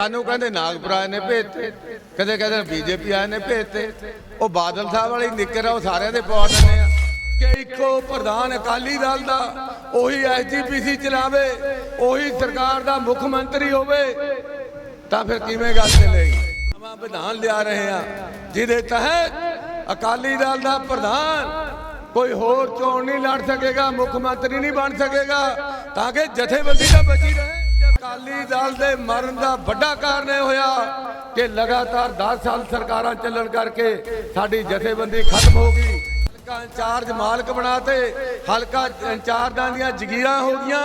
ਸਾਨੂੰ ਕਹਿੰਦੇ ਨਾਗਪੁਰਾ ਨੇ ਭੇਜਤੇ ਕਦੇ ਕਹਿੰਦੇ ਬੀਜੇਪੀ ਆਏ ਨੇ ਭੇਜਤੇ ਉਹ ਬਾਦਲ ਸਾਹਿਬ ਵਾਲੀ ਨਿੱਕਰ ਆ ਉਹ ਸਾਰਿਆਂ ਦੇ ਪਵਾ ਦਿੰਦੇ ਆ ਕਿ ਇੱਕੋ ਪ੍ਰਧਾਨ ਅਕਾਲੀ ਦਲ ਦਾ, ਉਹੀ ਐਸਜੀਪੀਸੀ ਚਲਾਵੇ, ਉਹੀ ਸਰਕਾਰ ਦਾ ਮੁੱਖ ਮੰਤਰੀ ਹੋਵੇ, ਤਾਂ ਫਿਰ ਕਿਵੇਂ ਗੱਲ ਚੱਲੇਗੀ ਨਵਾਂ ਵਿਧਾਨ ਲਿਆ ਰਹੇ ਆ ਜਿਹਦੇ ਤਹਿਤ ਅਕਾਲੀ ਦਲ ਦਾ ਪ੍ਰਧਾਨ ਕੋਈ ਹੋਰ ਚੋਣ ਨਹੀਂ ਲੜ ਸਕੇਗਾ, ਮੁੱਖ ਮੰਤਰੀ ਨਹੀਂ ਬਣ ਸਕੇਗਾ, ਤਾਂ ਕਿ ਜਥੇਬੰਦੀ ਤਾਂ ਬਚੀ ਰਹੇ। ਅਕਾਲੀ ਦਲ ਦੇ ਮਰਨ ਦਾ ਵੱਡਾ ਕਾਰਨ ਇਹ ਹੋਇਆ ਕਿ ਲਗਾਤਾਰ 10 ਸਾਲ ਸਰਕਾਰਾਂ ਚੱਲਣ ਕਰਕੇ ਸਾਡੀ ਜਥੇਬੰਦੀ ਖਤਮ ਹੋ ਗਈ। ਹਲਕਾ ਇੰਚਾਰਜ ਮਾਲਕ ਬਣਾਤੇ ਹਲਕਾ ਇੰਚਾਰਜਾਂ ਦੀਆਂ ਜ਼ਗੀਰਾਂ ਹੋ ਗਈਆਂ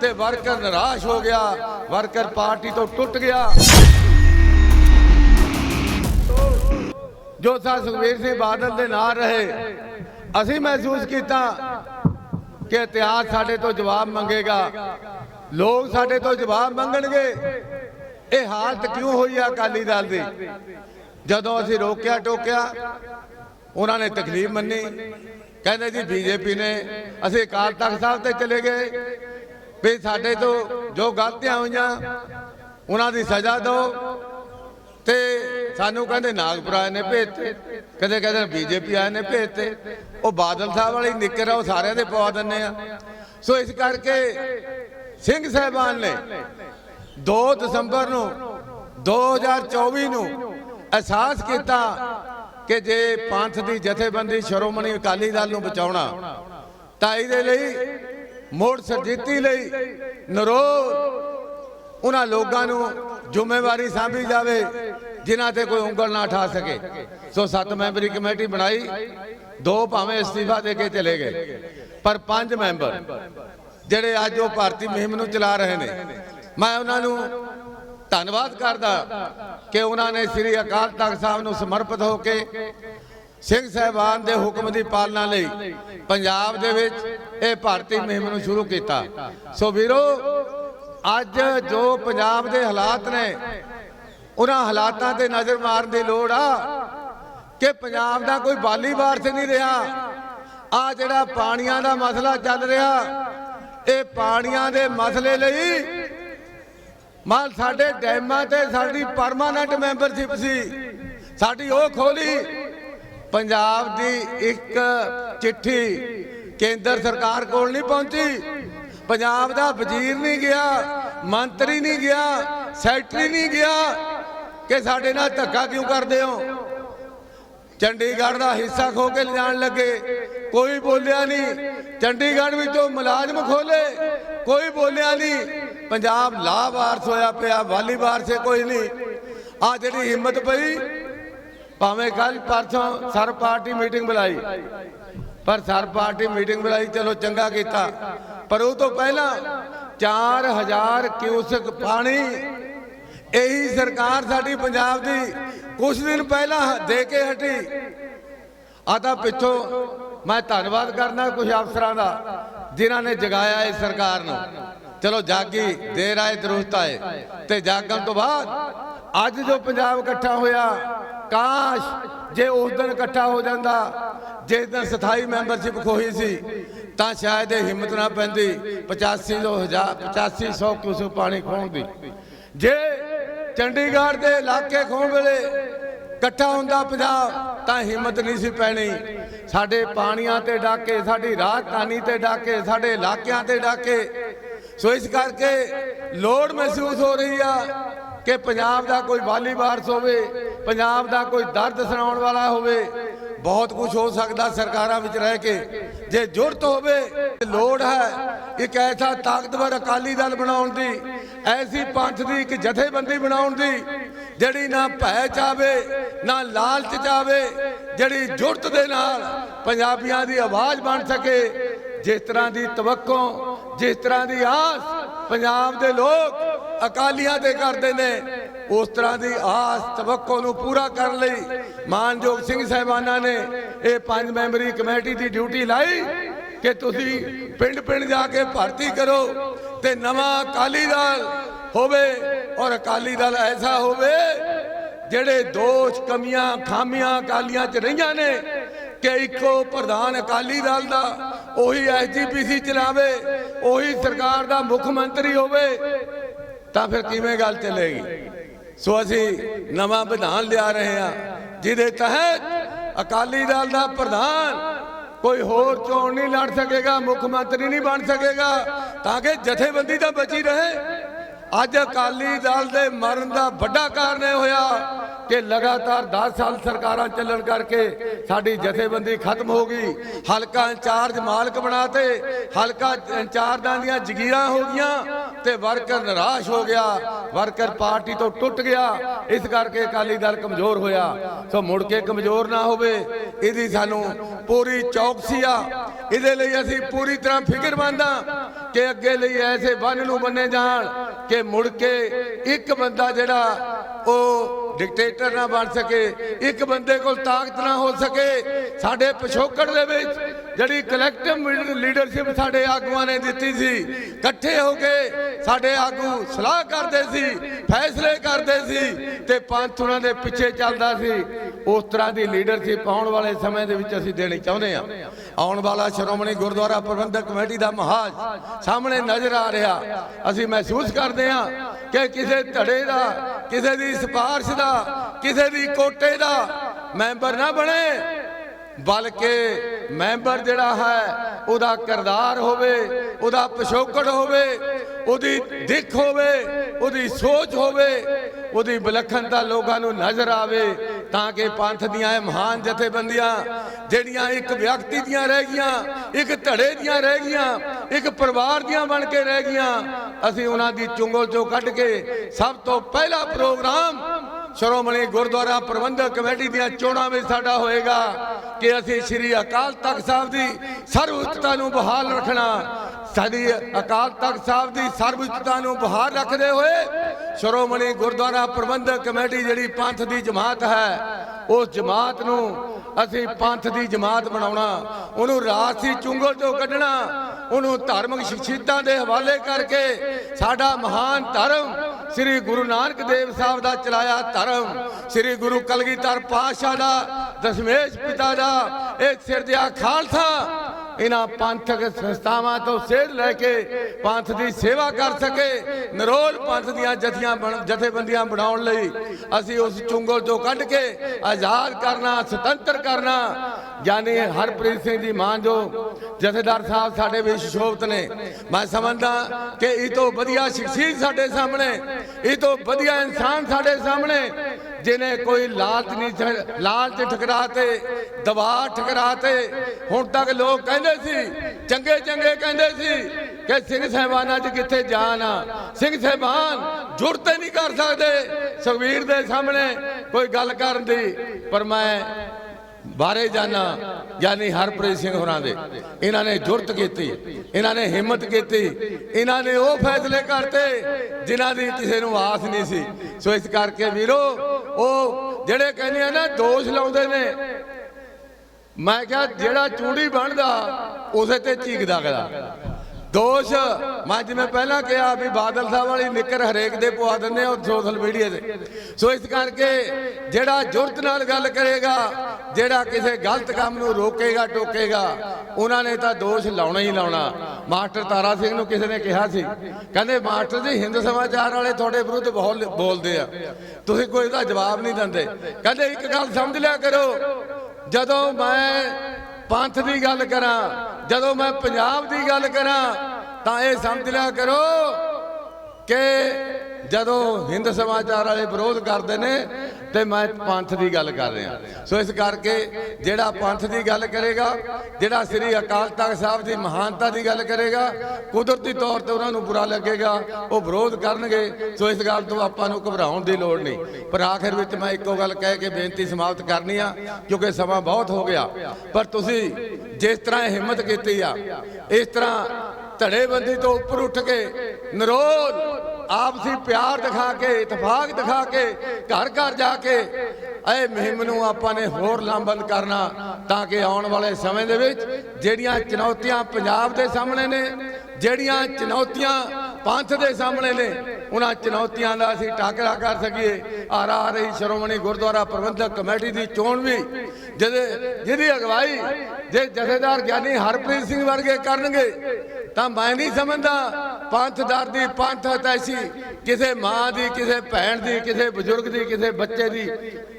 ਤੇ ਵਰਕਰ ਨਿਰਾਸ਼ ਹੋ ਗਿਆ। ਵਰਕਰ ਪਾਰਟੀ ਤੋਂ ਟੁੱਟ ਗਿਆ। ਜੋ ਸਰ ਸੁਖਬੀਰ ਸਿੰਘ ਬਾਦਲ ਦੇ ਨਾਲ ਰਹੇ, ਅਸੀਂ ਮਹਿਸੂਸ ਕੀਤਾ ਕਿ ਇਤਿਹਾਸ ਸਾਡੇ ਤੋਂ ਜਵਾਬ ਮੰਗੇਗਾ। ਲੋਕ ਸਾਡੇ ਤੋਂ ਜਵਾਬ ਮੰਗਣਗੇ। ਇਹ ਹਾਲਤ ਕਿਉਂ ਹੋਈ ਆ ਅਕਾਲੀ ਦਲ ਦੀ? ਜਦੋਂ ਅਸੀਂ ਰੋਕਿਆ ਟੋਕਿਆ, ਉਹਨਾਂ ਨੇ ਤਕਲੀਫ ਮੰਨੀ। ਕਹਿੰਦੇ ਜੀ, ਬੀਜੇਪੀ ਨੇ, ਅਸੀਂ ਅਕਾਲ ਤਖਤ ਸਾਹਿਬ ਤੇ ਚਲੇ ਗਏ। ਵੀ ਸਾਡੇ ਤੋਂ ਜੋ ਗਲਤੀਆਂ ਹੋਈਆਂ, ਉਹਨਾਂ ਦੀ ਸਜ਼ਾ ਦਿਓ। ਤੇ ਸਾਨੂੰ ਕਹਿੰਦੇ, ਨਾਗਪੁਰਾ ਨੇ ਭੇਜਤੇ। ਕਦੇ ਕਹਿੰਦੇ, ਬੀਜੇਪੀ ਆਏ ਨੇ ਭੇਜਤੇ। ਉਹ ਬਾਦਲ ਸਾਹਿਬ ਵਾਲੀ ਨਿੱਕਰ ਆ ਉਹ ਸਾਰਿਆਂ ਦੇ ਪਵਾ ਦਿੰਦੇ ਆ। ਸੋ ਇਸ ਕਰਕੇ ਸਿੰਘ ਸਾਹਿਬਾਨ ਨੇ 2 ਦਸੰਬਰ ਨੂੰ 2024 ਨੂੰ ਅਹਿਸਾਸ ਕੀਤਾ ਕਿ ਜੇ ਪੰਥ ਦੀ ਜਥੇਬੰਦੀ ਸ਼੍ਰੋਮਣੀ ਅਕਾਲੀ ਦਲ ਨੂੰ ਬਚਾਉਣਾ, ਤਾਂ ਇਹਦੇ ਲਈ ਮੋੜ ਸਰਜੀਤੀ ਲਈ ਨਰੋਲ ਉਹਨਾਂ ਲੋਕਾਂ ਨੂੰ ਜ਼ਿੰਮੇਵਾਰੀ ਸਾਂਭੀ ਜਾਵੇ, ਜਿਨ੍ਹਾਂ ਤੇ ਕੋਈ ਉਂਗਲ ਨਾ ਠਾ ਸਕੇ। ਸੋ ਸੱਤ ਮੈਂਬਰੀ ਕਮੇਟੀ ਬਣਾਈ, ਦੋ ਭਾਵੇਂ ਅਸਤੀਫਾ ਦੇ ਕੇ ਚਲੇ ਗਏ, ਪਰ ਪੰਜ ਮੈਂਬਰ ਜਿਹੜੇ ਅੱਜ ਉਹ ਭਾਰਤੀ ਮੁਹਿੰਮ ਨੂੰ ਚਲਾ ਰਹੇ ਨੇ। ਮੈਂ ਉਹਨਾਂ ਨੂੰ ਧੰਨਵਾਦ ਕਰਦਾ ਕਿ ਉਹਨਾਂ ਨੇ ਸ੍ਰੀ ਅਕਾਲ ਤਖਤ ਸਾਹਿਬ ਨੂੰ ਸਮਰਪਿਤ ਹੋ ਕੇ ਸਿੰਘ ਸਾਹਿਬਾਨ ਦੇ ਹੁਕਮ ਦੀ ਪਾਲਣਾ ਲਈ ਪੰਜਾਬ ਦੇ ਵਿੱਚ ਇਹ ਭਾਰਤੀ ਮੁਹਿੰਮ ਨੂੰ ਸ਼ੁਰੂ ਕੀਤਾ। ਸੋ ਵੀਰੋ, ਅੱਜ ਜੋ ਪੰਜਾਬ ਦੇ ਹਾਲਾਤ ਨੇ, ਉਹਨਾਂ ਹਾਲਾਤਾਂ ਤੇ ਨਜ਼ਰ ਮਾਰਨ ਦੀ ਲੋੜ ਆ ਕਿ ਪੰਜਾਬ ਦਾ ਕੋਈ ਬਾਲੀ ਵਾਰਸ ਨਹੀਂ ਰਿਹਾ। ਆ ਜਿਹੜਾ ਪਾਣੀਆਂ ਦਾ ਮਸਲਾ ਚੱਲ ਰਿਹਾ ਇਹ ਪਾਣੀਆਂ ਦੇ ਮਸਲੇ ਲਈ ਮਾਲ ਸਾਡੇ ਡੈਮਾਂ ਤੇ ਸਾਡੀ ਪਰਮਾਨੈਂਟ ਮੈਂਬਰਸ਼ਿਪ ਸੀ। ਸਾਡੀ ਉਹ ਖੋਲੀ। ਪੰਜਾਬ ਦੀ ਇੱਕ ਚਿੱਠੀ ਕੇਂਦਰ ਸਰਕਾਰ ਕੋਲ ਨਹੀਂ ਪਹੁੰਚੀ। ਪੰਜਾਬ ਦਾ ਵਜ਼ੀਰ ਨਹੀਂ ਗਿਆ, ਮੰਤਰੀ ਨਹੀਂ ਗਿਆ, ਸੈਕਟਰੀ ਨਹੀਂ ਗਿਆ ਕਿ ਸਾਡੇ ਨਾਲ ਧੱਕਾ ਕਿਉਂ ਕਰਦੇ ਹੋ? ਚੰਡੀਗੜ੍ਹ ਦਾ ਹਿੱਸਾ ਖੋ ਕੇ ਲਿਜਾਣ ਲੱਗੇ। ਕੋਈ ਬੋਲਿਆ ਨਹੀਂ ਚੰਡੀਗੜ੍ਹ ਵਿੱਚੋਂ ਮੁਲਾਜ਼ਮ ਖੋਲੇ ਕੋਈ ਬੋਲਿਆ ਨਹੀਂ ਪੰਜਾਬ ਲਾਵਾਰਸ ਹੋਇਆ ਪਿਆ, ਵਾਲੀ ਵਾਰਸੇ ਕੋਈ ਨਹੀਂ ਆ ਜਿਹੜੀ ਹਿੰਮਤ ਪਈ, ਭਾਵੇਂ ਕੱਲ ਪਰਸੋਂ ਸਰ ਪਾਰਟੀ ਮੀਟਿੰਗ ਬੁਲਾਈ। ਪਰ ਸਰ ਪਾਰਟੀ ਮੀਟਿੰਗ ਬੁਲਾਈ, ਚਲੋ ਚੰਗਾ ਕੀਤਾ। ਪਰ ਉਹ ਤੋਂ ਪਹਿਲਾਂ 4000 ਕਿਊਸਕ ਪਾਣੀ ਇਹੀ ਸਰਕਾਰ ਸਾਡੀ ਪੰਜਾਬ ਦੀ ਕੁਝ ਦਿਨ ਪਹਿਲਾਂ ਦੇ ਕੇ ਹਟੀ। ਆ ਤਾਂ ਪਿੱਛੋਂ ਮੈਂ ਧੰਨਵਾਦ ਕਰਨਾ ਕੁਝ ਅਫਸਰਾਂ ਦਾ, ਜਿਨ੍ਹਾਂ ਨੇ ਜਗਾਇਆ ਇਸ ਸਰਕਾਰ ਨੂੰ। ਚਲੋ ਜਾਗੀ, ਦੇਰ ਆਏ, ਦਰੁਸਤ ਆਏ। ਤੇ ਜਾਗਣ ਤੋਂ ਬਾਅਦ, ਅੱਜ ਜੋ ਪੰਜਾਬ ਇਕੱਠਾ ਹੋਇਆ, ਕਾਸ਼ ਜੇ ਉਸ ਦਿਨ ਇਕੱਠਾ ਹੋ ਜਾਂਦਾ, ਜਿਸ ਦਿਨ ਸਥਾਈ ਮੈਂਬਰਸ਼ਿਪ ਖੋਹੀ ਸੀ, ਤਾਂ ਸ਼ਾਇਦ ਇਹ ਹਿੰਮਤ ਨਾ ਪੈਂਦੀ 85 ਤੋਂ ਹਜ਼ਾਰ 8500 ਕਿਉਂ ਪਾਣੀ ਖੋਣ ਦੀ। ਜੇ ਚੰਡੀਗੜ੍ਹ ਦੇ ਇਲਾਕੇ ਖੋਣ ਵੇਲੇ ਇਕੱਠਾ ਹੁੰਦਾ ਪੰਜਾਬ, ਤਾਂ ਹਿੰਮਤ ਨਹੀਂ ਸੀ ਪੈਣੀ। ਸਾਡੇ ਪਾਣੀਆਂ ਤੇ ਡਾਕੇ, ਸਾਡੀ ਰਾਜਧਾਨੀ ਤੇ ਡਾਕੇ, ਸਾਡੇ ਇਲਾਕਿਆਂ ਤੇ ਡਾਕੇ। ਸੋ ਇਸ ਕਰਕੇ ਲੋੜ ਮਹਿਸੂਸ ਹੋ ਰਹੀ ਆ ਕਿ ਪੰਜਾਬ ਦਾ ਕੋਈ ਵਾਲੀ ਵਾਰਸ ਹੋਵੇ, ਪੰਜਾਬ ਦਾ ਕੋਈ ਦਰਦ ਸੁਣਾਉਣ ਵਾਲਾ ਹੋਵੇ, ਬਹੁਤ ਕੁਝ ਹੋ ਸਕਦਾ ਸਰਕਾਰਾਂ ਵਿੱਚ ਰਹਿ ਕੇ। ਜੇ ਜ਼ਰੂਰਤ ਹੋਵੇ ਲੋੜ ਹੈ ਇੱਕ ਐਸਾ ਤਾਕਤਵਰ ਅਕਾਲੀ ਦਲ ਬਣਾਉਣ ਦੀ, ਐਸੀ ਪੰਥ ਦੀ ਇੱਕ ਜਥੇਬੰਦੀ ਬਣਾਉਣ ਦੀ ਜਿਹੜੀ ਨਾ ਭੈ ਚਾਵੇ, ਨਾ ਲਾਲਚ ਚਾਵੇ, ਜਿਹੜੀ ਜੁਰਤ ਦੇ ਨਾਲ ਪੰਜਾਬੀਆਂ ਦੀ ਆਵਾਜ਼ ਬਣ ਸਕੇ, ਜਿਸ ਤਰ੍ਹਾਂ ਦੀ ਤਵੱਕੋ, ਜਿਸ ਤਰ੍ਹਾਂ ਦੀ ਆਸ ਪੰਜਾਬ ਦੇ ਲੋਕ ਅਕਾਲੀਆਂ ਤੇ ਕਰਦੇ ਨੇ, ਉਸ ਤਰ੍ਹਾਂ ਦੀ ਆਸ ਤਵੱਕੋ ਨੂੰ ਪੂਰਾ ਕਰਨ ਲਈ ਮਾਨਯੋਗ ਸਿੰਘ ਸਾਹਿਬਾਨਾਂ ਨੇ ਇਹ ਪੰਜ ਮੈਂਬਰੀ ਕਮੇਟੀ ਦੀ ਡਿਊਟੀ ਲਾਈ ਕਿ ਤੁਸੀਂ ਪਿੰਡ ਪਿੰਡ ਜਾ ਕੇ ਭਰਤੀ ਕਰੋ ਤੇ ਨਵਾਂ ਅਕਾਲੀ ਦਲ ਹੋਵੇ ਔਰ ਅਕਾਲੀ ਦਲ ਐਸਾ ਹੋਵੇ ਜਿਹੜੇ ਦੋਸ਼ ਕਮੀਆਂ, ਖਾਮੀਆਂ ਅਕਾਲੀਆਂ 'ਚ ਰਹੀਆਂ ਨੇ ਕਿ ਇੱਕੋ ਪ੍ਰਧਾਨ ਅਕਾਲੀ ਦਲ ਦਾ ਉਹੀ ਐਸਜੀਪੀਸੀ ਚਲਾਵੇ, ਉਹੀ ਸਰਕਾਰ ਦਾ ਮੁੱਖ ਮੰਤਰੀ ਹੋਵੇ, ਤਾਂ ਫਿਰ ਕਿਵੇਂ ਗੱਲ ਚੱਲੇਗੀ? ਸੋ ਅਸੀਂ ਨਵਾਂ ਵਿਧਾਨ ਲਿਆ ਰਹੇ ਹਾਂ, ਜਿਹਦੇ ਤਹਿਤ ਅਕਾਲੀ ਦਲ ਦਾ ਪ੍ਰਧਾਨ ਕੋਈ ਹੋਰ ਚੋਣ ਨਹੀਂ ਲੜ ਸਕੇਗਾ, ਮੁੱਖ ਮੰਤਰੀ ਨਹੀਂ ਬਣ ਸਕੇਗਾ, ਤਾਂ ਕਿ ਜਥੇਬੰਦੀ ਤਾਂ ਬਚੀ ਰਹੇ। ਅੱਜ ਅਕਾਲੀ ਦਲ ਦੇ ਮਰਨ ਦਾ ਵੱਡਾ ਕਾਰਨ ਇਹ ਹੋਇਆ। ਕਿ ਲਗਾਤਾਰ 10 ਸਾਲ ਸਰਕਾਰਾਂ ਚੱਲਣ ਕਰਕੇ ਸਾਡੀ ਜਥੇਬੰਦੀ ਖਤਮ ਹੋ ਗਈ। ਹਲਕਾ ਇੰਚਾਰਜ ਮਾਲਕ ਬਣਾਤੇ ਹਲਕਾ ਇੰਚਾਰਜਾਂ ਦੀਆਂ ਜ਼ਗੀਰਾਂ ਹੋ ਗਈਆਂ ਤੇ ਵਰਕਰ ਨਿਰਾਸ਼ ਹੋ ਗਿਆ। ਵਰਕਰ ਪਾਰਟੀ ਤੋਂ ਟੁੱਟ ਗਿਆ। ਇਸ ਕਰਕੇ ਅਕਾਲੀ ਦਲ ਕਮਜ਼ੋਰ ਹੋਇਆ। ਸੋ ਮੁੜ ਕੇ ਕਮਜ਼ੋਰ ਨਾ ਹੋਵੇ, ਇਹਦੀ ਸਾਨੂੰ ਪੂਰੀ ਚੌਕਸੀ ਆ। ਇਹਦੇ ਲਈ ਅਸੀਂ ਪੂਰੀ ਤਰ੍ਹਾਂ ਫਿਕਰਮੰਦ ਆ ਕਿ ਅੱਗੇ ਲਈ ਐਸੇ ਬੰਨ ਨੂੰ ਬੰਨੇ ਜਾਣ ਕਿ ਮੁੜ ਕੇ ਇੱਕ ਬੰਦਾ ਜਿਹੜਾ ਉਹ ਡਿਕਟੇਟ ਡਿਕਟੇਟਰ ਨਾ ਬਣ ਸਕੇ, ਇੱਕ ਬੰਦੇ ਕੋਲ ਤਾਕਤ ਨਾ ਹੋ ਸਕੇ। ਸਾਡੇ ਪਿਛੋਕੜ ਦੇ ਵਿੱਚ ਜਿਹੜੀ ਕਲੈਕਟਿਵ ਲੀਡਰਸ਼ਿਪ ਸਾਡੇ ਆਗੂਆਂ ਨੇ ਦਿੱਤੀ ਸੀ, ਇਕੱਠੇ ਹੋ ਕੇ ਸਾਡੇ ਆਗੂ ਸਲਾਹ ਕਰਦੇ ਸੀ, ਫੈਸਲੇ ਕਰਦੇ ਸੀ ਤੇ ਪੰਥ ਉਹਨਾਂ ਦੇ ਪਿੱਛੇ ਚੱਲਦਾ ਸੀ। ਉਸ ਤਰ੍ਹਾਂ ਦੀ ਲੀਡਰਸ਼ਿਪ ਆਉਣ ਵਾਲੇ ਸਮੇਂ ਦੇ ਵਿੱਚ ਅਸੀਂ ਦੇਣੀ ਚਾਹੁੰਦੇ ਹਾਂ। ਆਉਣ ਵਾਲਾ ਸ਼੍ਰੋਮਣੀ ਗੁਰਦੁਆਰਾ ਪ੍ਰਬੰਧਕ ਕਮੇਟੀ ਦਾ ਮਹਾਜ ਸਾਹਮਣੇ ਨਜ਼ਰ ਆ ਰਿਹਾ। ਅਸੀਂ ਮਹਿਸੂਸ ਕਰਦੇ ਹਾਂ ਕਿ ਕਿਸੇ ਧੜੇ ਦਾ, ਕਿਸੇ ਦੀ ਸਿਫਾਰਿਸ਼ ਦਾ ਕਿਸੇ ਵੀ ਕੋਟੇ ਦਾ ਮੈਂਬਰ ਨਾ ਬਣੇ। ਬਲਕਿ ਮੈਂਬਰ ਜਿਹੜਾ ਹੈ, ਉਹਦਾ ਕਿਰਦਾਰ ਹੋਵੇ, ਉਹਦਾ ਪਿਛੋਕੜ ਹੋਵੇ, ਉਹਦੀ ਦਿੱਖ ਹੋਵੇ, ਉਹਦੀ ਸੋਚ ਹੋਵੇ, ਉਹਦੀ ਵਿਲੱਖਣਤਾ ਲੋਕਾਂ ਨੂੰ ਨਜ਼ਰ ਆਵੇ, ਤਾਂ ਕਿ ਪੰਥ ਦੀਆਂ ਇਹ ਮਹਾਨ ਜਥੇਬੰਦੀਆਂ, ਜਿਹੜੀਆਂ ਇੱਕ ਵਿਅਕਤੀ ਦੀਆਂ ਰਹਿ ਗਈਆਂ, ਇੱਕ ਧੜੇ ਦੀਆਂ ਰਹਿ ਗਈਆਂ, ਇੱਕ ਪਰਿਵਾਰ ਦੀਆਂ ਬਣ ਕੇ ਰਹਿ ਗਈਆਂ, ਅਸੀਂ ਉਹਨਾਂ ਦੀ ਚੁੰਗਲ ਚੋਂ ਕੱਢ ਕੇ ਸਭ ਤੋਂ ਪਹਿਲਾ ਪ੍ਰੋਗਰਾਮ ਸ਼੍ਰੋਮਣੀ ਗੁਰਦੁਆਰਾ ਪ੍ਰਬੰਧਕ ਕਮੇਟੀ ਦੀਆਂ ਚੋਣਾਂ ਵਿੱਚ ਸਾਡਾ ਹੋਏਗਾ ਕਿ ਅਸੀਂ ਸ੍ਰੀ ਅਕਾਲ ਤਖਤ ਸਾਹਿਬ ਦੀ ਸਰਵਉੱਚਤਾ ਨੂੰ ਬਹਾਲ ਰੱਖਣਾ, ਸਾਡੀ ਅਕਾਲ ਤਖਤ ਸਾਹਿਬ ਦੀ ਸਰਵਉੱਚਤਾ ਨੂੰ ਬਹਾਲ ਰੱਖਦੇ ਹੋਏ ਸ਼੍ਰੋਮਣੀ ਗੁਰਦੁਆਰਾ ਪ੍ਰਬੰਧਕ ਕਮੇਟੀ ਜਿਹੜੀ ਪੰਥ ਦੀ ਜਮਾਤ ਹੈ, ਉਸ ਜਮਾਤ ਨੂੰ ਅਸੀਂ ਪੰਥ ਦੀ ਜਮਾਤ ਬਣਾਉਣਾ, ਉਹਨੂੰ ਰਾਜਸੀ ਚੁੰਗਲ ਤੋਂ ਕੱਢਣਾ, ਉਹਨੂੰ ਧਾਰਮਿਕ ਸ਼ਖਸੀਅਤਾਂ ਦੇ ਹਵਾਲੇ ਕਰਕੇ ਸਾਡਾ ਮਹਾਨ ਧਰਮ ਸ੍ਰੀ ਗੁਰੂ ਨਾਨਕ ਦੇਵ ਸਾਹਿਬ ਦਾ ਚਲਾਇਆ ਧਰਮ, ਸ੍ਰੀ ਗੁਰੂ ਕਲਗੀਧਰ ਪਾਤਸ਼ਾਹ ਦਾ, ਦਸ਼ਮੇਸ਼ ਪਿਤਾ ਦਾ, ਇਹ ਸਿਰਜਿਆ ਖਾਲਸਾ। ਇਹਨਾਂ ਪੰਥਕ ਸੰਸਥਾਵਾਂ ਤੋਂ ਸੇਧ ਲੈ ਕੇ ਪੰਥ ਦੀ ਸੇਵਾ ਕਰ ਸਕੇ। ਨਰੋਲ ਪੰਥ ਦੀਆਂ ਜਥੀਆਂ ਜਥੇਬੰਦੀਆਂ ਬਣਾਉਣ ਲਈ ਅਸੀਂ ਉਸ ਚੁੰਗਲ ਤੋਂ ਕੱਢ ਕੇ ਆਜ਼ਾਦ ਕਰਨਾ, ਸੁਤੰਤਰ ਕਰਨਾ। ਯਾਨੀ ਹਰਪ੍ਰੀਤ ਸਿੰਘ ਜੀ ਮਾਨ ਜੋ ਜਥੇਦਾਰ ਸਾਹਿਬ ਸਾਡੇ ਵਿੱਚ ਸ਼ੋਭਤ ਨੇ। ਮੈਂ ਸਮਝਦਾ ਕਿ ਇਹ ਤੋਂ ਵਧੀਆ ਸ਼ਖਸੀਅਤ ਸਾਡੇ ਸਾਹਮਣੇ, ਇਹ ਤੋਂ ਵਧੀਆ ਇਨਸਾਨ ਸਾਡੇ ਸਾਹਮਣੇ ਜਿਨੇ ਕੋਈ ਲਾਲਚ ਨਹੀਂ ਠ- ਲਾਲਚ ਠਕਰਾਤੇ, ਦਬਾਅ ਠਕਰਾਤੇ, ਹੁਣ ਤੱਕ ਲੋਕ ਕਹਿੰਦੇ ਸੀ, ਚੰਗੇ ਚੰਗੇ ਕਹਿੰਦੇ ਸੀ ਕਿ ਸਿੰਘ ਸਹਿਬਾਨਾਂ 'ਚ ਕਿੱਥੇ ਜਾਨ ਆ? ਸਿੰਘ ਸਹਿਬਾਨ ਜੁਰਤ ਨਹੀਂ ਕਰ ਸਕਦੇ। ਸੁਖਵੀਰ ਦੇ ਸਾਹਮਣੇ ਕੋਈ ਗੱਲ ਕਰਨ ਦੀ, ਪਰ ਮੈਂ ਬਾਰੇ ਜਾਣਾ ਯਾਨੀ ਹਰਪ੍ਰੀਤ ਸਿੰਘ ਹੋਰਾਂ ਦੇ। ਇਹਨਾਂ ਨੇ ਜੁਰਤ ਕੀਤੀ, ਇਹਨਾਂ ਨੇ ਹਿੰਮਤ ਕੀਤੀ, ਇਹਨਾਂ ਨੇ ਉਹ ਫੈਸਲੇ ਕਰਤੇ, ਜਿਨ੍ਹਾਂ ਦੀ ਕਿਸੇ ਨੂੰ ਆਸ ਨਹੀਂ ਸੀ। ਸੋ ਇਸ ਕਰਕੇ ਵੀਰੋ ਉਹ ਜਿਹੜੇ ਕਹਿੰਦੇ ਆ ਨਾ, ਦੋਸ਼ ਲਾਉਂਦੇ ਨੇ। ਮੈਂ ਕਿਹਾ ਜਿਹੜਾ ਚੂੜੀ ਬਣਦਾ, ਉਸੇ ਤੇ ਚੀਕਦਾ ਗਦਾ ਦੋਸ਼। ਮੈਂ ਜਿਵੇਂ ਪਹਿਲਾਂ ਕਿਹਾ ਵੀ ਬਾਦਲ ਸਾਹਿਬ ਵਾਲੀ ਨਿਕਰ ਹਰੇਕ ਦੇ ਪਵਾ ਦਿੰਦੇ ਆ ਸੋਸ਼ਲ ਮੀਡੀਆ ਤੇ ਸੋ ਇਸ ਕਰਕੇ ਜਿਹੜਾ ਜੁਰਤ ਨਾਲ ਗੱਲ ਕਰੇਗਾ, ਜਿਹੜਾ ਕਿਸੇ ਗਲਤ ਕੰਮ ਨੂੰ ਰੋਕੇਗਾ, ਟੋਕੇਗਾ, ਉਹਨਾਂ ਨੇ ਤਾਂ ਦੋਸ਼ ਲਾਉਣਾ ਹੀ ਲਾਉਣਾ। ਮਾਸਟਰ ਤਾਰਾ ਸਿੰਘ ਨੂੰ ਕਿਸੇ ਨੇ ਕਿਹਾ ਸੀ, ਕਹਿੰਦੇ ਮਾਸਟਰ ਜੀ, ਹਿੰਦ ਸਮਾਚਾਰ ਵਾਲੇ ਤੁਹਾਡੇ ਵਿਰੁੱਧ ਬਹੁਤ ਬੋਲਦੇ ਆ। ਤੁਸੀਂ ਕੋਈ ਇਹਦਾ ਜਵਾਬ ਨਹੀਂ ਦਿੰਦੇ। ਕਹਿੰਦੇ ਇੱਕ ਗੱਲ ਸਮਝ ਲਿਆ ਕਰੋ, ਜਦੋਂ ਮੈਂ ਪੰਥ ਦੀ ਗੱਲ ਕਰਾਂ ਜਦੋਂ ਮੈਂ ਪੰਜਾਬ ਦੀ ਗੱਲ ਕਰਾਂ ਤਾਂ ਇਹ ਸਮਝ ਲਿਆ ਕਰੋ ਕਿ ਜਦੋਂ ਹਿੰਦ ਸਮਾਚਾਰ ਵਾਲੇ ਵਿਰੋਧ ਕਰਦੇ ਨੇ ਤੇ ਮੈਂ ਪੰਥ ਦੀ ਗੱਲ ਕਰ ਰਿਹਾ। ਸੋ ਇਸ ਕਰਕੇ ਜਿਹੜਾ ਪੰਥ ਦੀ ਗੱਲ ਕਰੇਗਾ, ਜਿਹੜਾ ਸ੍ਰੀ ਅਕਾਲ ਤਖਤ ਸਾਹਿਬ ਦੀ ਮਹਾਨਤਾ ਦੀ ਗੱਲ ਕਰੇਗਾ, ਕੁਦਰਤੀ ਤੌਰ ਤੇ ਉਹਨਾਂ ਨੂੰ ਬੁਰਾ ਲੱਗੇਗਾ, ਉਹ ਵਿਰੋਧ ਕਰਨਗੇ। ਸੋ ਇਸ ਗੱਲ ਤੋਂ ਆਪਾਂ ਨੂੰ ਘਬਰਾਉਣ ਦੀ ਲੋੜ ਨਹੀਂ। ਪਰ ਆਖਿਰ ਵਿੱਚ ਮੈਂ ਇੱਕੋ ਗੱਲ ਕਹਿ ਕੇ ਬੇਨਤੀ ਸਮਾਪਤ ਕਰਨੀ ਆ, ਕਿਉਂਕਿ ਸਮਾਂ ਬਹੁਤ ਹੋ ਗਿਆ। ਪਰ ਤੁਸੀਂ ਜਿਸ ਤਰ੍ਹਾਂ ਹਿੰਮਤ ਕੀਤੀ ਆ, ਇਸ ਤਰ੍ਹਾਂ ਧੜੇਬੰਦੀ ਤੋਂ ਉੱਪਰ ਉੱਠ ਕੇ ਨਰੋਲ ਆਪਸੀ ਪਿਆਰ ਦਿਖਾ ਕੇ, ਇਤਫਾਕ ਦਿਖਾ ਕੇ, ਘਰ ਘਰ ਜਾ ਕੇ ਇਹ ਮੁਹਿੰਮ ਨੂੰ ਆਪਾਂ ਨੇ ਹੋਰ ਲਾਂਬੰਦ ਕਰਨਾ ਤਾਂ ਕਿ ਆਉਣ ਵਾਲੇ ਸਮੇਂ ਦੇ ਵਿੱਚ ਜਿਹੜੀਆਂ ਚੁਣੌਤੀਆਂ ਪੰਜਾਬ ਦੇ ਸਾਹਮਣੇ ਨੇ, ਜਿਹੜੀਆਂ ਚੁਣੌਤੀਆਂ ਪੰਥ ਦੇ ਸਾਹਮਣੇ ਨੇ, ਉਹਨਾਂ ਚੁਣੌਤੀਆਂ ਦਾ ਅਸੀਂ ਟਾਕਰਾ ਕਰ ਸਕੀਏ। ਆ ਆ ਰਹੀ ਸ਼੍ਰੋਮਣੀ ਗੁਰਦੁਆਰਾ ਪ੍ਰਬੰਧਕ ਕਮੇਟੀ ਦੀ ਚੋਣ ਵੀ ਜਿਹਦੇ, ਜਿਹਦੀ ਅਗਵਾਈ ਜੇ ਜਥੇਦਾਰ ਗਿਆਨੀ ਹਰਪ੍ਰੀਤ ਸਿੰਘ ਵਰਗੇ ਕਰਨਗੇ, ਤਾਂ ਮੈਂ ਨਹੀਂ ਸਮਝਦਾ ਪੰਥ ਦਰ ਦੀ ਪੰਥ ਹਤੈਸੀ ਕਿਸੇ ਮਾਂ ਦੀ, ਕਿਸੇ ਭੈਣ ਦੀ, ਕਿਸੇ ਬਜ਼ੁਰਗ ਦੀ, ਕਿਸੇ ਬੱਚੇ ਦੀ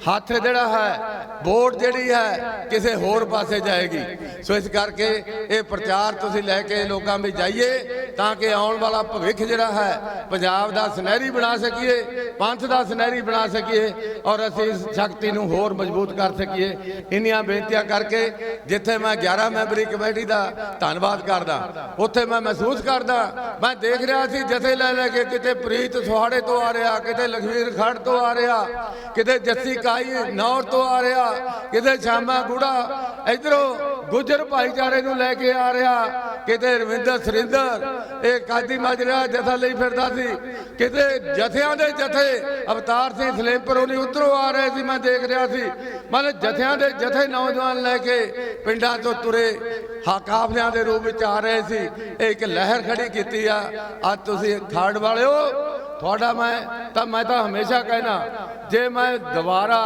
ਹੱਥ ਜਿਹੜਾ ਹੈ, ਵੋਟ ਜਿਹੜੀ ਹੈ, ਕਿਸੇ ਹੋਰ ਪਾਸੇ ਜਾਏਗੀ। ਸੋ ਇਸ ਕਰਕੇ ਇਹ ਪ੍ਰਚਾਰ ਤੁਸੀਂ ਲੈ ਕੇ ਲੋਕਾਂ ਵਿੱਚ ਜਾਈਏ ਤਾਂ ਕਿ ਆਉਣ ਵਾਲਾ ਭਵਿੱਖ ਜਿਹੜਾ ਹੈ, ਪੰਜਾਬ ਦਾ ਸੁਨਹਿਰੀ ਬਣਾ ਸਕੀਏ, ਪੰਥ ਦਾ ਸੁਨਹਿਰੀ ਬਣਾ ਸਕੀਏ ਔਰ ਅਸੀਂ ਇਸ ਸ਼ਕਤੀ ਨੂੰ ਹੋਰ ਮਜ਼ਬੂਤ ਕਰ ਸਕੀਏ। ਇੰਨੀਆਂ ਬੇਨਤੀਆਂ ਕਰਕੇ ਜਿੱਥੇ ਮੈਂ 11 ਮੈਂਬਰੀ ਕਮੇਟੀ ਦਾ ਧੰਨਵਾਦ ਕਰਦਾ, ਉੱਥੇ ਮੈਂ ਮਹਿਸੂਸ ਕਰਦਾ, ਮੈਂ ਦੇਖ ਰਿਹਾ ਸੀ ਜਥੇ ਲੈ ਲੈ ਕੇ ਕਿਤੇ ਪ੍ਰੀਤ ਸੁਹਾੜੇ ਤੋਂ ਆ ਰਿਹਾ, ਕਿਤੇ ਲਖਵੀਰ ਖੜ ਤੋਂ ਆ ਰਿਹਾ, ਕਿਤੇ ਜੱਸੀ ਕਾਈ ਨੌਰ ਤੋਂ ਆ ਰਿਹਾ, ਕਿਤੇ ਸ਼ਾਮਾ ਗੁੜਾ ਇਧਰੋਂ ਗੁੱਜਰ ਭਾਈਚਾਰੇ ਨੂੰ ਲੈ ਕੇ ਆ ਰਿਹਾ ਕਿਤੇ ਰਵਿੰਦਰ ਸੁਰਿੰਦਰ, ਇਹ ਕਾਦੀ ਮਾਜਰਾ ਜਥਾ ਲਈ ਫਿਰਦਾ ਸੀ। ਕਿਤੇ ਜਥਿਆਂ ਦੇ ਜਥੇ ਅਵਤਾਰ ਸਿੰਘ ਸਲੇਮਪੁਰ ਉਹਨੇ ਉਧਰੋਂ ਆ ਰਹੇ ਸੀ, ਮੈਂ ਦੇਖ ਰਿਹਾ ਸੀ। ਮਤਲਬ ਜਥਿਆਂ ਦੇ ਜਥੇ ਨੌਜਵਾਨ ਲੈ ਕੇ ਪਿੰਡਾਂ ਤੋਂ ਤੁਰੇ ਹਾ ਦੇ ਰੂਪ ਵਿੱਚ ਆ ਰਹੇ ਸੀ। ਇਹ ਇੱਕ ਲਹਿਰ ਖੜੀ ਕੀਤੀ ਆ। ਅੱਜ ਤੁਸੀਂ ਖਾੜ ਵਾਲਿਓ ਤੁਹਾਡਾ ਮੈਂ ਤਾਂ ਮੈਂ ਤਾਂ ਹਮੇਸ਼ਾ ਕਹਿਣਾ, ਜੇ ਮੈਂ ਦੁਬਾਰਾ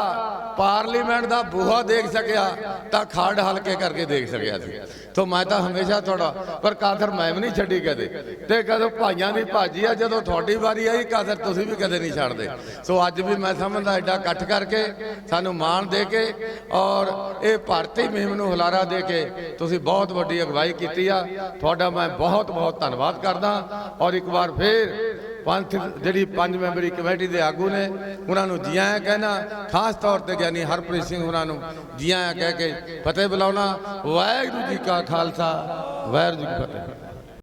ਪਾਰਲੀਮੈਂਟ ਦਾ ਬੂਹਾ ਦੇਖ ਸਕਿਆ ਤਾਂ ਖੜ ਹਲਕੇ ਕਰਕੇ ਦੇਖ ਸਕਿਆ ਸੀ। ਤੋਂ ਮੈਂ ਤਾਂ ਹਮੇਸ਼ਾ ਤੁਹਾਡਾ, ਪਰ ਕਾਦਰ ਮੈਂ ਵੀ ਨਹੀਂ ਛੱਡੀ ਕਦੇ। ਤੇ ਕਦੋਂ ਭਾਈਆਂ ਦੀ ਭਾਜੀ ਆ, ਜਦੋਂ ਤੁਹਾਡੀ ਵਾਰੀ ਆਈ, ਕਾਦਰ ਤੁਸੀਂ ਵੀ ਕਦੇ ਨਹੀਂ ਛੱਡਦੇ। ਸੋ ਅੱਜ ਵੀ ਮੈਂ ਸਮਝਦਾ ਐਡਾ ਇਕੱਠ ਕਰਕੇ ਸਾਨੂੰ ਮਾਣ ਦੇ ਕੇ ਔਰ ਇਹ ਭਾਰਤੀ ਮੁਹਿੰਮ ਨੂੰ ਹੁਲਾਰਾ ਦੇ ਕੇ ਤੁਸੀਂ ਬਹੁਤ ਵੱਡੀ ਅਗਵਾਈ ਕੀਤੀ ਆ। ਤੁਹਾਡਾ ਮੈਂ ਬਹੁਤ ਬਹੁਤ ਧੰਨਵਾਦ ਕਰਦਾ ਔਰ ਇੱਕ ਵਾਰ ਫੇਰ ਪੰਥ ਜਿਹੜੀ ਪੰਜ ਮੈਂਬਰੀ ਕਮੇਟੀ ਦੇ ਆਗੂ ਨੇ, ਉਹਨਾਂ ਨੂੰ ਜੀ ਆਇਆਂ ਕਹਿਣਾ, ਖਾਸ ਤੌਰ ਤੇ ਗਿਆਨੀ ਹਰਪ੍ਰੀਤ ਸਿੰਘ ਉਹਨਾਂ ਨੂੰ ਜੀ ਆਇਆਂ ਕਹਿ ਕੇ ਫਤਿਹ ਬੁਲਾਉਣਾ। ਵਾਹਿਗੁਰੂ ਜੀ ਕਾ ਖਾਲਸਾ, ਵਾਹਿਗੁਰੂ ਜੀ ਕੀ ਫਤਿਹ।